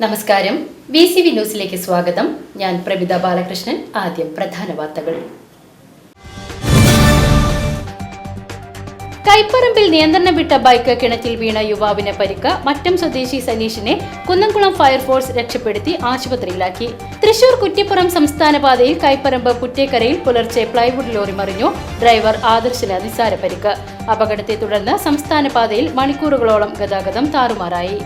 നമസ്കാരം. V C V ന്യൂസിലേക്ക് സ്വാഗതം. ഞാൻ പ്രമിത ബാലകൃഷ്ണൻ. ആദ്യം പ്രധാന വാർത്തകൾ. കൈപ്പറമ്പിൽ നിയന്ത്രണം വിട്ട ബൈക്ക് കിണറ്റിൽ വീണ യുവാവിന് പരിക്ക്. മറ്റം സ്വദേശി സനീഷിനെ കുന്നംകുളം ഫയർഫോഴ്സ് രക്ഷപ്പെടുത്തി ആശുപത്രിയിലാക്കി. തൃശൂർ കുറ്റിപ്പുറം സംസ്ഥാന പാതയിൽ കൈപ്പറമ്പ് പുറ്റേക്കരയിൽ പുലർച്ചെ പ്ലൈവുഡ് ലോറി മറിഞ്ഞു. ഡ്രൈവർ ആദർശിന് നിസ്സാര പരിക്ക്. അപകടത്തെ തുടർന്ന് സംസ്ഥാന പാതയിൽ മണിക്കൂറുകളോളം ഗതാഗതം താറുമാറായി.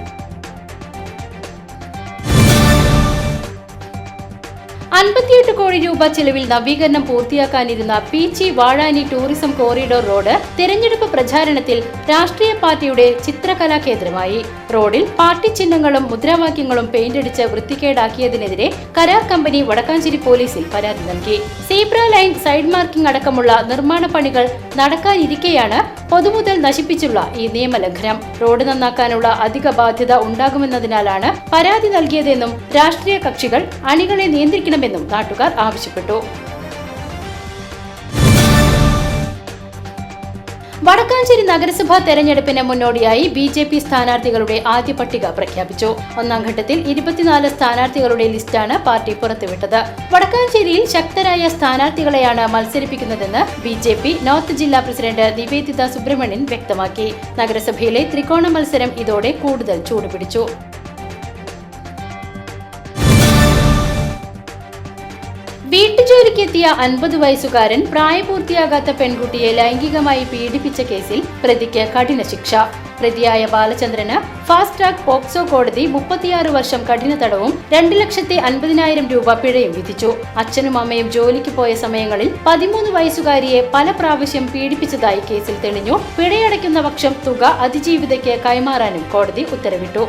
അൻപത്തിയെട്ട് കോടി രൂപ ചെലവിൽ നവീകരണം പൂർത്തിയാക്കാനിരുന്ന Peechi Vazhani tourism corridor road തെരഞ്ഞെടുപ്പ് പ്രചാരണത്തിൽ രാഷ്ട്രീയ പാർട്ടിയുടെ ചിത്രകലാ കേന്ദ്രമായി. റോഡിൽ പാർട്ടി ചിഹ്നങ്ങളും മുദ്രാവാക്യങ്ങളും പെയിന്റടിച്ച് വൃത്തികേടാക്കിയതിനെതിരെ കരാർ കമ്പനി വടക്കാഞ്ചേരി പോലീസിൽ പരാതി നൽകി. സീബ്ര ലൈൻ സൈഡ് മാർക്കിംഗ് അടക്കമുള്ള നിർമ്മാണ പണികൾ നടക്കാനിരിക്കെയാണ് പൊതുമുതൽ നശിപ്പിച്ചുള്ള ഈ നിയമലംഘനം. റോഡ് നന്നാക്കാനുള്ള അധിക ബാധ്യത ഉണ്ടാകുമെന്നതിനാലാണ് പരാതി നൽകിയതെന്നും രാഷ്ട്രീയ കക്ഷികൾ അണികളെ നിയന്ത്രിക്കണമെന്നും നാട്ടുകാർ ആവശ്യപ്പെട്ടു. വടക്കാഞ്ചേരി നഗരസഭാ തെരഞ്ഞെടുപ്പിന് മുന്നോടിയായി ബി ജെ പി സ്ഥാനാർത്ഥികളുടെ ആദ്യ പട്ടിക പ്രഖ്യാപിച്ചു. ഒന്നാം ഘട്ടത്തിൽ ഇരുപത്തിനാല് സ്ഥാനാർത്ഥികളുടെ ലിസ്റ്റാണ് പാർട്ടി പുറത്തുവിട്ടത്. വടക്കാഞ്ചേരിയിൽ ശക്തരായ സ്ഥാനാർത്ഥികളെയാണ് മത്സരിപ്പിക്കുന്നതെന്ന് ബി ജെ പി നോർത്ത് ജില്ലാ പ്രസിഡന്റ് നിവേദിത സുബ്രഹ്മണ്യൻ വ്യക്തമാക്കി. നഗരസഭയിലെ ത്രികോണ മത്സരം ഇതോടെ കൂടുതൽ ചൂടുപിടിച്ചു. വീട്ടുജോലിക്കെത്തിയ അൻപത് വയസ്സുകാരൻ പ്രായപൂർത്തിയാകാത്ത പെൺകുട്ടിയെ ലൈംഗികമായി പീഡിപ്പിച്ച കേസിൽ പ്രതിക്ക് കഠിന ശിക്ഷ. പ്രതിയായ ബാലചന്ദ്രന് ഫാസ്റ്റ് ട്രാക്ക് പോക്സോ കോടതി മുപ്പത്തിയാറ് വർഷം കഠിന തടവും രണ്ട് ലക്ഷത്തി അൻപതിനായിരം രൂപ പിഴയും വിധിച്ചു. അച്ഛനും അമ്മയും ജോലിക്ക് പോയ സമയങ്ങളിൽ പതിമൂന്ന് വയസ്സുകാരിയെ പല പ്രാവശ്യം പീഡിപ്പിച്ചതായി കേസിൽ തെളിഞ്ഞു. പിഴയടയ്ക്കുന്ന പക്ഷം തുക അതിജീവിതയ്ക്ക് കൈമാറാനും കോടതി ഉത്തരവിട്ടു.